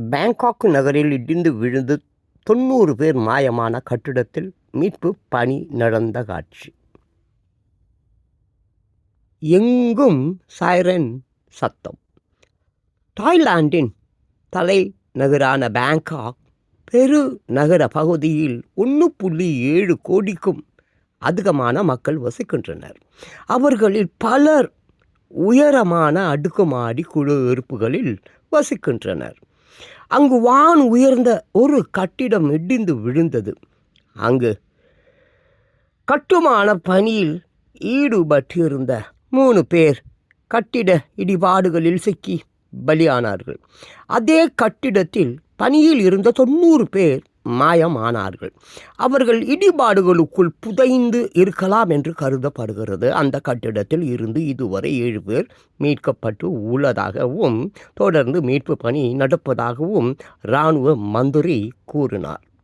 Bangkok நகரில் இடிந்து விழுந்து தொண்ணூறு பேர் மாயமான கட்டிடத்தில் மீட்பு பணி நடந்த காட்சி. எங்கும் சைரன் சத்தம். தாய்லாந்தின் தலைநகரான பேங்காக் பெரு நகர பகுதியில் ஒன்று புள்ளி ஏழு கோடிக்கும் அதிகமான மக்கள் வசிக்கின்றனர். அவர்களில் பலர் உயரமான அடுக்குமாடி குடியிருப்புகளில் வசிக்கின்றனர். அங்கு வான் உயர்ந்த ஒரு கட்டிடம் இடிந்து விழுந்தது. அங்கு கட்டுமான பணியில் ஈடுபட்டிருந்த மூணு பேர் கட்டிட இடிபாடுகளில் சிக்கி பலியானார்கள். அதே கட்டிடத்தில் பணியில் இருந்த தொண்ணூறு பேர் மாயமானார்கள். அவர்கள் இடிபாடுகளுக்குள் புதைந்து இருக்கலாம் என்று கருதப்படுகிறது. அந்த கட்டிடத்தில் இருந்து இதுவரை ஏழு பேர் மீட்கப்பட்டு உள்ளதாகவும் தொடர்ந்து மீட்பு பணி நடப்பதாகவும் இராணுவ மந்திரி கூறினார்.